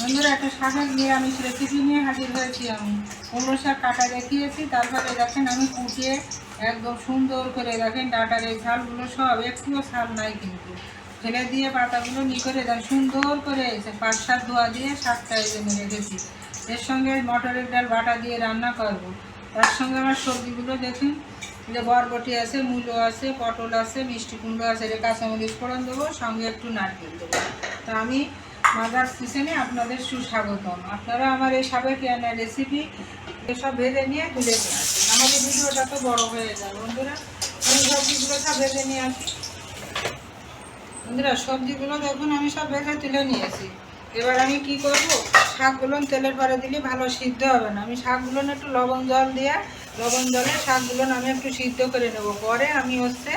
বন্ধুরা, একটা শাকের নিরামিষ রেসিপি নিয়ে হাজির হয়েছি আমি। কুমড়ো শাক কাটা দেখিয়েছি, তারপরে দেখেন আমি কুটিয়ে একদম সুন্দর করে দেখেন ডাটার এই ছালগুলো সব, একটুও ছাল নাই কিন্তু। ফেলে দিয়ে পাতাগুলো নি করে দেন, সুন্দর করে পাঁচ সাত ধোয়া দিয়ে শাকটা এই জন্য রেখেছি। এর সঙ্গে মটরের ডাল বাটা দিয়ে রান্না করব। তার সঙ্গে আমার সবজিগুলো দেখুন যে বরবটি আছে, মূলো আছে, পটল আছে, মিষ্টি কুমড়ো আছে কাঁচামরিচ ফোড়ন দেবো, সঙ্গে একটু নারকেল দেবো। তা আমি মাদার্স কিচেনে আপনাদের সুস্বাগতম। আপনারা আমার এই সাবেক রান্নার রেসিপি এসব ভেজে নিয়ে তুলে নিয়ে আসি আমাদের ভিডিওটা তো বড় হয়ে যায়। বন্ধুরা, আমি সবজিগুলো সব ভেজে নিয়ে আসি। বন্ধুরা, সবজিগুলো দেখুন, আমি সব ভেজে তুলে নিয়েছি। এবার আমি কি করব? শাকগুলো তেলের পরে দিলে ভালো সিদ্ধ হবে না। আমি শাকগুলো একটু লবণ জল দিয়ে, লবণ জলে শাকগুলো আমি একটু সিদ্ধ করে নেব। পরে আমি হচ্ছে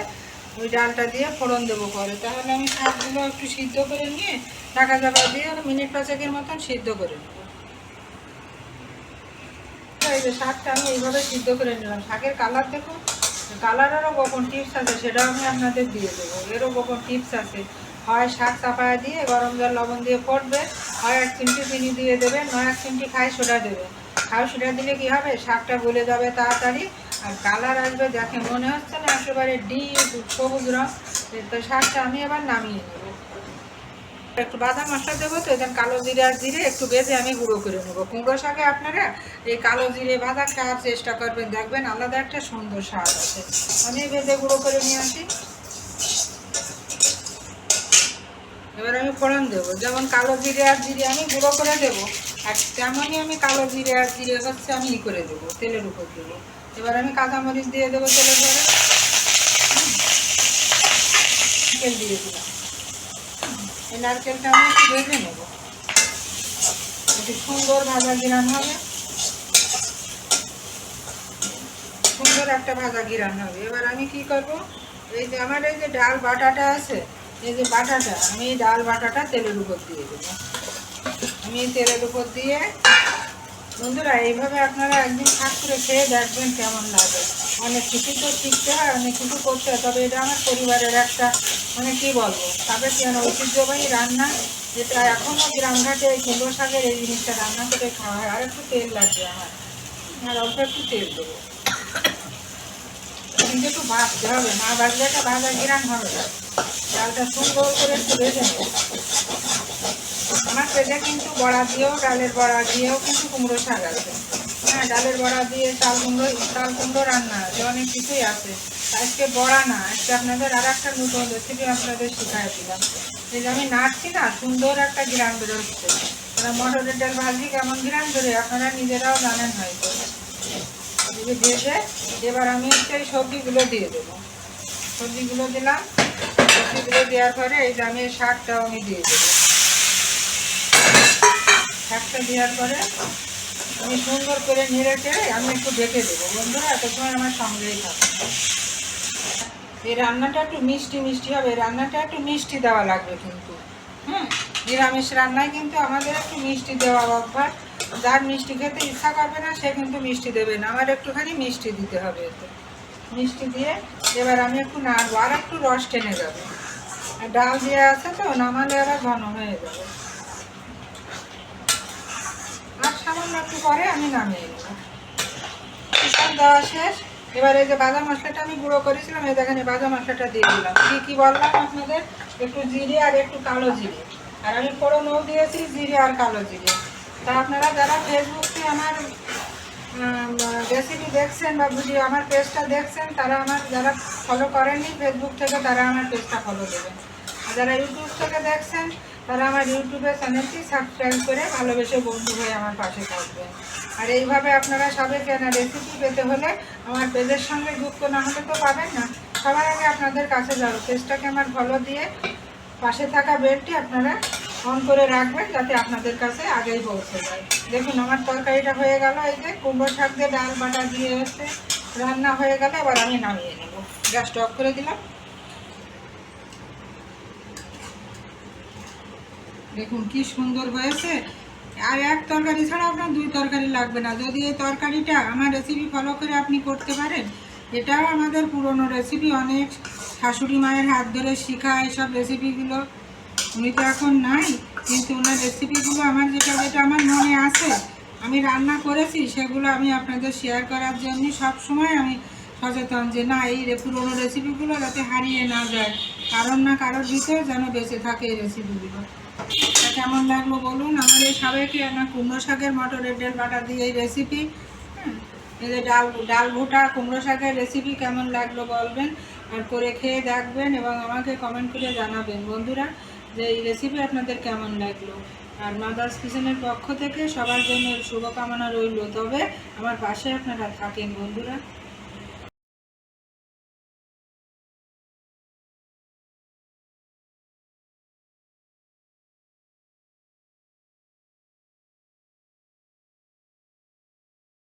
ওই ডালটা দিয়ে ফোড়ন দেবো পরে তাহলে আমি শাকগুলো একটু সিদ্ধ করে নিয়ে ঢাকা চাপা দিয়ে আর মিনিট পাঁচেকের মতন সিদ্ধ করে নেব। এই যে শাকটা আমি এইভাবে সিদ্ধ করে নিলাম। শাকের কালার দেখুন কালারেরও গোপন টিপস আছে, সেটাও আমি আপনাদের দিয়ে দেবো। এরও গোপন টিপস আছে। হয় শাক চাপায় দিয়ে, গরম জল, লবণ দিয়ে পড়বে হয় এক চিমটি চিনি দিয়ে দেবে নয় এক চিমটি খাই সোডা দেবে খাও সোডা দিলে কী হবে? শাকটা গলে যাবে তাড়াতাড়ি। আর কালার আসবে দেখে মনে হচ্ছে না, একেবারে ডিপ সবুজ রং। তো শাকটা আমি এবার নামিয়ে নেব। একটু বাদাম মশলা দেবো তো, এখানে কালো জিরে আর জিরে একটু বেজে আমি গুঁড়ো করে নেব। কুমড়ো শাকে আপনারা এই কালো জিরে ভাজা খাওয়ার চেষ্টা করবেন, দেখবেন আলাদা একটা সুন্দর স্বাদ আছে। আমি ভেজে গুঁড়ো করে নিয়ে আসি। এবার আমি ফোড়ন দেবো। যেমন কালো জিরে আর জিরে আমি গুঁড়ো করে দেবো, আর তেমনই আমি কালো জিরে আর জিরে হচ্ছে আমি ই করে দেবো, তেলের উপর দেবো। এবার আমি কাঁচামরিচ দিয়ে দেবো তেলের পরে তেল দিয়ে দিলাম। এই নারকেলটা আমি একটু ভেজে নেব। একটু সুন্দর ভাজা গিরান হবে। সুন্দর একটা ভাজা গিরান হবে। এবার আমি কি করব? এই যে আমার এই যে ডাল বাটাটা আছে, এই যে বাটাটা, আমি ডাল বাটাটা তেলের উপর দিয়ে দেবো। আমি তেলের উপর দিয়ে বন্ধুরা, এইভাবে আপনারা একদিন শাক করে খেয়ে দেখবেন কেমন লাগে। অনেক কিছু তো শিখতে হয়, অনেক কিছু করতে হয়, তবে এটা আমার পরিবারের একটা মানে কি বলব তবে কেন ঐতিহ্যবাহী রান্না, যেটা এখনও গ্রামঘাটে এই কুমড়ো শাকের এই জিনিসটা রান্না করে খাওয়া হয়, আর একটু তেল লাগবে আমার। আর অল্প একটু তেল দেবো। কিন্তু একটু ভাজতে হবে, না ভাজলে একটা ভাজা গিরান হবে না। ডালটা সুন্দর করে একটু ভেজে নেব আমার পেজে কিন্তু বড়া দিয়েও, ডালের বড়া দিয়েও কিন্তু কুমড়ো শাক আছে। হ্যাঁ ডালের বড়া দিয়ে চাল কুমড়ো চাল কুমড়ো রান্না আছে অনেক কিছুই আছে। আজকে বড়া না, আজকে আপনাদের আর একটা নতুন রেসিপি আপনাদের শিখাই দিলাম। যে আমি নাড়ছি না, সুন্দর একটা গ্রাম বেরোচ্ছে মানে মটরের ডাল ভাজি কেমন গ্রাম বেরোয়, আপনারা নিজেরাও জানেন হয়তো। যে ভেজে, এবার আমি এই সবজিগুলো দিয়ে দেবো। সবজিগুলো দিলাম, সবজিগুলো দেওয়ার পরে এই যে আমি শাকটাও আমি দিয়ে দেবো। শাকটা দেওয়ার পরে আমি সুন্দর করে নেড়ে চেড়ে আমি একটু ঢেকে দেবো। বন্ধুরা, এত সময় আমার সঙ্গেই থাকবে এই রান্নাটা একটু মিষ্টি মিষ্টি হবে। রান্নাটা একটু মিষ্টি দেওয়া লাগবে কিন্তু। হুম? নিরামিষ রান্নায় কিন্তু আমাদের একটু মিষ্টি দেওয়া অভ্যাস। যার মিষ্টি খেতে ইচ্ছা করবে না, সে কিন্তু মিষ্টি দেবে না। আমার একটুখানি মিষ্টি দিতে হবে এতে। মিষ্টি দিয়ে এবার আমি একটু নাড়বো। আর একটু রস টেনে যাবে। ডাল দিয়ে আছে তো, নামালে আবার ঘন হয়ে যাবে আর সামান্য একটু পরে আমি নামিয়ে নেব। দেওয়া শেষ। এবার যে বাজা মশলাটা আমি গুঁড়ো করেছিলাম, এই দেখেন বাজা মশলাটা দিয়ে দিলাম। কি কি বললাম আপনাদের? একটু জিরে আর একটু কালো জিরে। আর আমি ফোড়নও দিয়েছি জিরে আর কালো জিরে। তা আপনারা যারা ফেসবুকে আমার রেসিপি দেখছেন বা ভিডিও আমার পেজটা দেখছেন, তারা আমার, যারা ফলো করেননি ফেসবুক থেকে, তারা আমার পেজটা ফলো দেবেন। আর যারা ইউটিউব থেকে দেখছেন তারা আমার ইউটিউবের চ্যানেলটি সাবস্ক্রাইব করে ভালোবেসে বন্ধু হয়ে আমার পাশে থাকবেন। আর এইভাবে আপনারা সবাই কেনা রেসিপি পেতে হলে আমার পেজের সঙ্গে যুক্ত না হলে তো পাবেন না। সবার আগে আপনাদের কাছে যাব পেজটাকে আমার ভালো দিয়ে পাশে থাকা বেলটি আপনারা অন করে রাখবেন যাতে আপনাদের কাছে আগেই পৌঁছে যায়। দেখুন, আমার তরকারিটা হয়ে গেল। এই যে কুমড়ো শাক দিয়ে ডাল বাটা দিয়ে এসে রান্না হয়ে গেলে। এবার আমি নামিয়ে নেব। গ্যাসটা অফ করে দিলাম। দেখুন, কি সুন্দর হয়েছে। আর এক তরকারি ছাড়া আপনার দুই তরকারি লাগবে না। যদি এই তরকারিটা আমার রেসিপি ফলো করে আপনি করতে পারেন, এটাও আমাদের পুরনো রেসিপি অনেক শাশুড়ি মায়ের হাত ধরে শেখা এইসব রেসিপিগুলো উনি তো এখন নাই, কিন্তু ওনার রেসিপিগুলো আমার যেটা যেটা আমার মনে আছে, আমি রান্না করেছি, সেগুলো আমি আপনাদের শেয়ার করার জন্য সব সময় আমি সচেতন যে না, এই পুরোনো রেসিপিগুলো যাতে হারিয়ে না যায়। কারণ না কারোর ভিতরে যেন বেঁচে থাকে এই রেসিপিগুলো কেমন লাগল বলুন? আমার এই সাবেকি না কুমড়ো শাকের মটরের ডাল বাটা দিয়ে এই রেসিপি এই ডাল ডাল ভুটা, কুমড়ো শাকের রেসিপি কেমন লাগল বলবেন? আর করে খেয়ে দেখবেন এবং আমাকে কমেন্ট করে জানাবেন। বন্ধুরা, যে এই রেসিপি আপনাদের কেমন লাগল? আর মাদার্স কিচেনের পক্ষ থেকে সবার জন্য শুভকামনা রইল। তবে আমার পাশে আপনারা থাকেন বন্ধুরা।